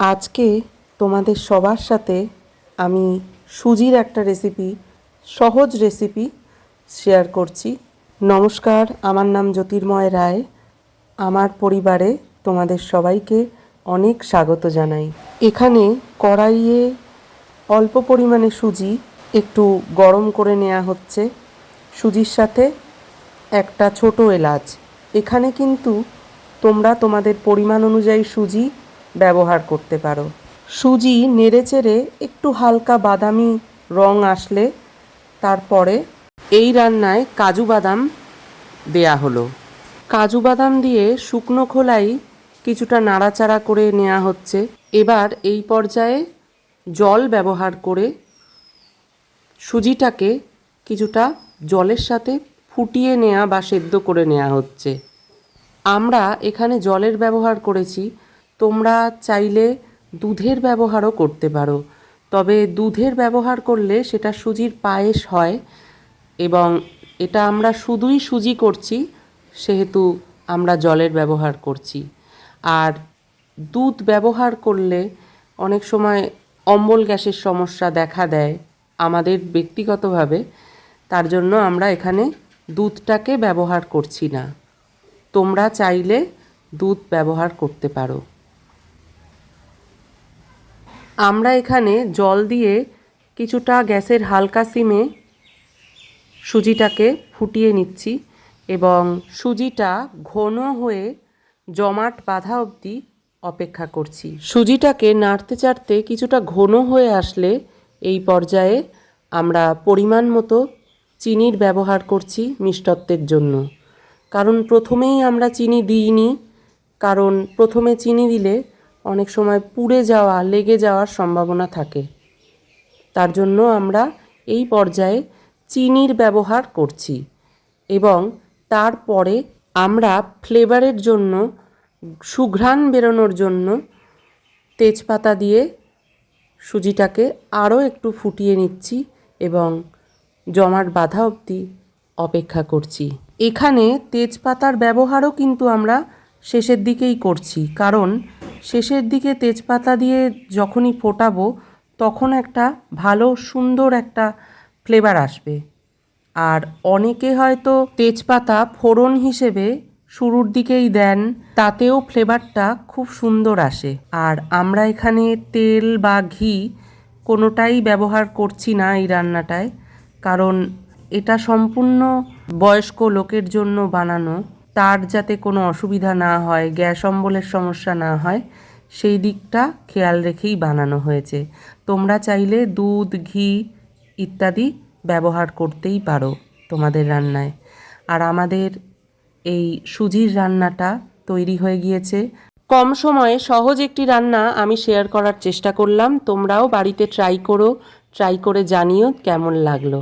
আজকে তোমাদের সবার সাথে আমি সুজির একটা রেসিপি সহজ রেসিপি শেয়ার করছি। নমস্কার, আমার নাম জ্যোতির্ময় রায়। আমার পরিবারে তোমাদের সবাইকে অনেক স্বাগত জানাই। এখানে কড়াইয়ে অল্প পরিমাণে সুজি একটু গরম করে নেওয়া হচ্ছে। সুজির সাথে একটা ছোট এলাচ। এখানে কিন্তু তোমরা তোমাদের পরিমাণ অনুযায়ী সুজি ব্যবহার করতে পারো। সুজি নেড়েচেড়ে একটু হালকা বাদামি রং আসলে তারপরে এই রান্নায় কাজু বাদাম দেয়া হলো। কাজু বাদাম দিয়ে শুকনো খোলাই কিছুটা নাড়াচাড়া করে নেওয়া হচ্ছে। এবার এই পর্যায়ে জল ব্যবহার করে সুজিটাকে কিছুটা জলের সাথে ফুটিয়ে নেওয়া বা সেদ্ধ করে নেওয়া হচ্ছে। আমরা এখানে জলের ব্যবহার করেছি। তোমরা চাইলে দুধের ব্যবহারও করতে পারো। তবে দুধের ব্যবহার করলে সেটা সুজির পায়েস হয় এবং এটা আমরা শুধুই সুজি করছি, সেহেতু আমরা জলের ব্যবহার করছি। আর দুধ ব্যবহার করলে অনেক সময় অম্বল গ্যাসের সমস্যা দেখা দেয় আমাদের ব্যক্তিগতভাবে, তার জন্য আমরা এখানে দুধটাকে ব্যবহার করছি না। তোমরা চাইলে দুধ ব্যবহার করতে পারো। আমরা এখানে জল দিয়ে কিছুটা গ্যাসের হালকা সিমে সুজিটাকে ফুটিয়ে নিচ্ছি এবং সুজিটা ঘন হয়ে জমাট বাঁধা অবধি অপেক্ষা করছি। সুজিটাকে নাড়তে চাড়তে কিছুটা ঘন হয়ে আসলে এই পর্যায়ে আমরা পরিমাণ মতো চিনির ব্যবহার করছি মিষ্টত্বের জন্য। কারণ প্রথমেই আমরা চিনি দিইনি, কারণ প্রথমে চিনি দিলে অনেক সময় পুড়ে যাওয়া, লেগে যাওয়ার সম্ভাবনা থাকে। তার জন্য আমরা এই পর্যায়ে চিনির ব্যবহার করছি এবং তারপরে আমরা ফ্লেভারের জন্য, সুঘ্রাণ বেরোনোর জন্য তেজপাতা দিয়ে সুজিটাকে আরও একটু ফুটিয়ে নিচ্ছি এবং জমাট বাঁধা অবধি অপেক্ষা করছি। এখানে তেজপাতার ব্যবহারও কিন্তু আমরা শেষের দিকেই করছি, কারণ শেষের দিকে তেজপাতা দিয়ে যখনই ফোটাবো, তখন একটা ভালো, সুন্দর একটা ফ্লেভার আসবে। আর অনেকে হয়তো তেজপাতা ফোড়ন হিসেবে শুরুর দিকেই দেন, তাতেও ফ্লেভারটা খুব সুন্দর আসে। আর আমরা এখানে তেল বা ঘি কোনোটাই ব্যবহার করছি না এই রান্নাটায়, কারণ এটা সম্পূর্ণ বয়স্ক লোকের জন্য বানানো। তার যাতে কোনো অসুবিধা না হয়, গ্যাস অম্বলের সমস্যা না হয়, সেই দিকটা খেয়াল রেখেই বানানো হয়েছে। তোমরা চাইলে দুধ, ঘি ইত্যাদি ব্যবহার করতেই পারো তোমাদের রান্নায়। আর আমাদের এই সুজির রান্নাটা তৈরি হয়ে গিয়েছে। কম সময়ে সহজ একটি রান্না আমি শেয়ার করার চেষ্টা করলাম। তোমরাও বাড়িতে ট্রাই করো, ট্রাই করে জানিও কেমন লাগল।